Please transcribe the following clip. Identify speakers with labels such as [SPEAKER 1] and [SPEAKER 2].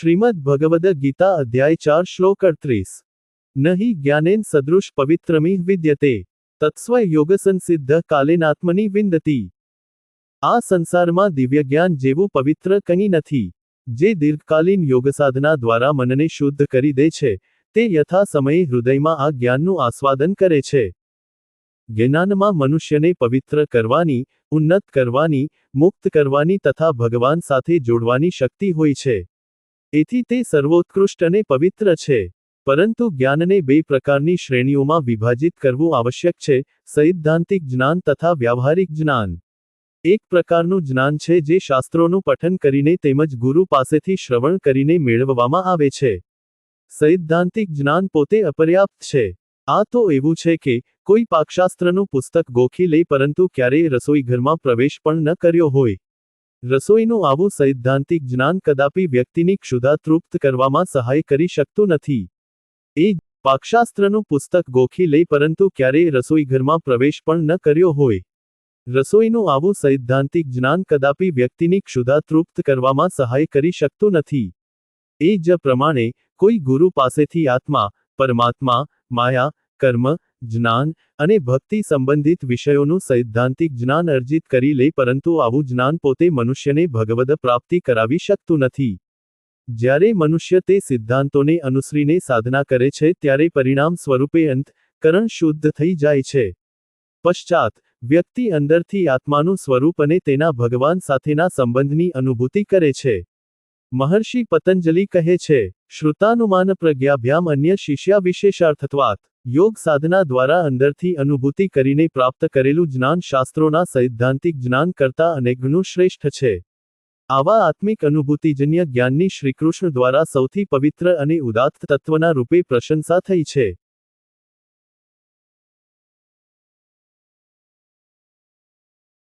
[SPEAKER 1] શ્રીમદ ભગવદ ગીતા અધ્યાય ચાર શ્લોક અડત્રીસ. નહીં જ્ઞાનેન સદૃશ પવિત્રમી વિદ્યતે, તત્સ્વ યોગસંસિદ્ધ કાલેનાત્મની વિંદતી. આ સંસારમાં દિવ્ય જ્ઞાન જેવું પવિત્ર કંઈ નથી, જે દીર્ઘકાલીન યોગસાધના દ્વારા મનને શુદ્ધ કરી દે છે, તે યથા સમયે હૃદયમાં આ જ્ઞાનનું આસ્વાદન કરે છે. જ્ઞાનમાં મનુષ્યને પવિત્ર કરવાની, ઉન્નત કરવાની, મુક્ત કરવાની તથા ભગવાન સાથે જોડવાની શક્તિ હોય છે. એથી તે સર્વોત્કૃષ્ટ અને પવિત્ર છે. પરંતુ જ્ઞાનને બે પ્રકારની શ્રેણીઓમાં વિભાજિત કરવું આવશ્યક છે, સૈદ્ધાંતિક જ્ઞાન તથા વ્યાવહારિક જ્ઞાન. એક પ્રકારનું જ્ઞાન છે જે શાસ્ત્રોનું પઠન કરીને તેમજ ગુરુ પાસેથી શ્રવણ કરીને મેળવવામાં આવે છે. સૈદ્ધાંતિક જ્ઞાન પોતે અપર્યાપ્ત છે. આ તો એવું છે કે, કોઈ પાકશાસ્ત્રનું પુસ્તક ગોખી લે પરંતુ ક્યારેય રસોઈઘરમાં પ્રવેશ પણ ન કર્યો હોય. રસોઈનું આવું સૈદ્ધાંતિક જ્ઞાન કદાપી વ્યક્તિની ક્ષુધા તૃપ્ત કરવામાં સહાય કરી શકતું નથી. એ પાકશાસ્ત્રનું પુસ્તક ગોખી લે પરંતુ ક્યારેય રસોઈઘરમાં પ્રવેશ પણ ન કર્યો હોય. રસોઈનું આવું સૈદ્ધાંતિક જ્ઞાન કદાપી વ્યક્તિની ક્ષુધા તૃપ્ત કરવામાં સહાય કરી શકતું નથી. એ જ પ્રમાણે કોઈ ગુરુ પાસેથી આત્મા, પરમાત્મા, માયા, કર્મ જ્ઞાન અને ભક્તિ સંબંધિત વિષયોનું સૈદ્ધાંતિક જ્ઞાન અર્જિત કરી લે, પરંતુ આવું જ્ઞાન પોતે મનુષ્યને ભગવદ પ્રાપ્તિ કરાવી શકતું નથી. જ્યારે મનુષ્ય તે સિદ્ધાંતોને અનુસરીને સાધના કરે છે, ત્યારે પરિણામ સ્વરૂપે અંત કરણ શુદ્ધ થઈ જાય છે. પશ્ચાત, વ્યક્તિ અંદરથી આત્માનું સ્વરૂપ અને તેના ભગવાન સાથેના સંબંધની અનુભૂતિ કરે છે. મહર્ષિ પતંજલિ કહે છે, શ્રુતાનુમાન પ્રજ્ઞાભ્યામ અન્ય શિષ્યા વિશેષાર્થત્વાત યોગ સાધના દ્વારા અંદરથી અનુભૂતિ કરીને પ્રાપ્ત કરેલું જ્ઞાન શાસ્ત્રોના સૈદ્ધાંતિક જ્ઞાન કરતાં અનેકગણું શ્રેષ્ઠ છે. આવા આત્મિક અનુભૂતિજન્ય જ્ઞાનની શ્રીકૃષ્ણ દ્વારા સૌથી પવિત્ર અને ઉદાત્ત તત્વના રૂપે પ્રશંસા થઈ છે.